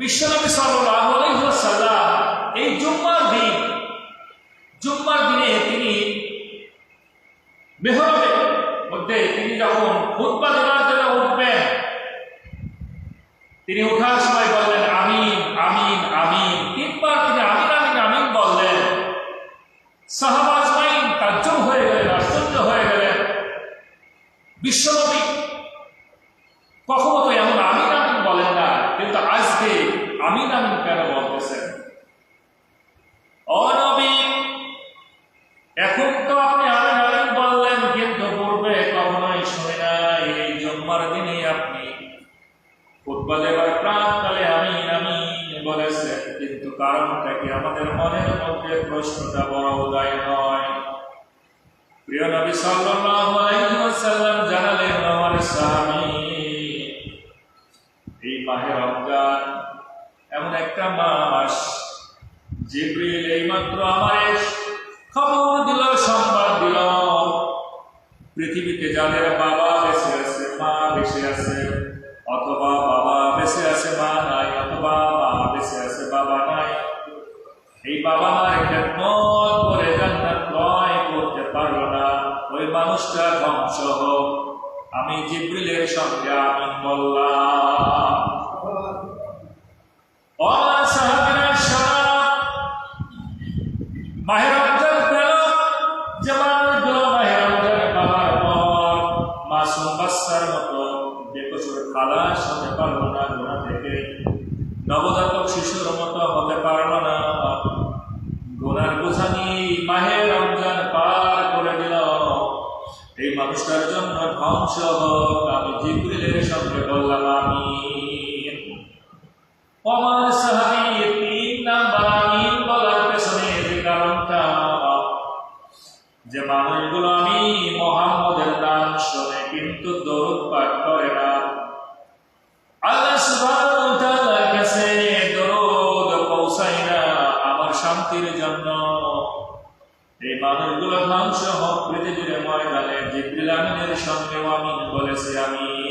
বিশ্বনবী ওয়াসাল্লাম এই জুম্মার দিন, জুম্মার দিনে তিনি মেহরবে মধ্যে তিনি যখন খুতবা দেওয়ার জন্য উঠবেন, তিনি ওঠার সময় বললেন, আমিন আমিন আমিন। তিনবার তিনি আমিন আমিন আমিন বললেন। সাহাবাজ মাইন তাজ্জব হয়ে গেলেন, আশ্চর্য হয়ে গেলেন। বিশ্বনবী কখনো তো এমন আমিন আমিন বলেন না কিন্তু আজকে আমিন আমিন কেন বলতেছেন? অনবী, এখন তো আপনি আমিন আমিন বললেন, কিন্তু পূর্বে কখনোই শুনে নাই। এই জন্মার দিনে আপনি ফুটবল এবার প্রাণকালে আমিন আমিন বলেছেন, কিন্তু কারণটা কি আমাদের মনের মধ্যে প্রশ্নটা বড় উদয় নয়? প্রিয় নবী সাল্লাল্লাহু আলাইহি ওয়াসাল্লাম জানালেন, আমার স্বামী, এই মাহে রমজান একটা মাস জিব্রিল এইমাত্র আমার খবর দিল সংবাদ দিল। পৃথিবীতে যাদের বাবা বেঁচে আছে, মা বেঁচে আছে, অথবা বাবা বেঁচে আছে, মা নাই, অথবা মা বেঁচে আছে, বাবা নাই, এই বাবা মার খেদমত করে জান্নাত ক্রয় করতে পারল না। ওই মানুষটা ধ্বংস হোক। আমি জিব্রিলের সঙ্গে আমি বললাম ও আমার সাহাবীরা শোনো, মাহে রমজান পেল যে মানুষগুলো মাহে রমজান পাওয়ার পর মাসুম বাচ্চার মতো বেকসুর খালাস হতে না, গোনা থেকে। নবজাতক শিশুর হতে পারল না। গোনার নিয়ে মাহে রমজান পার করে দিল। এই মানুষটার জন্য ধ্বংস হোক, আমি জিব্রিলের সঙ্গে বললাম আমি আমার সাহাবি যে মানুষগুলো আমি মোহাম্মদের নাম শোনে, কিন্তু দরুদ পাঠ করে না। আমার শান্তির জন্য। এই ধ্বংস হোক পৃথিবীর ময়দানে, জিব্রিল আমিনের সঙ্গেও আমি।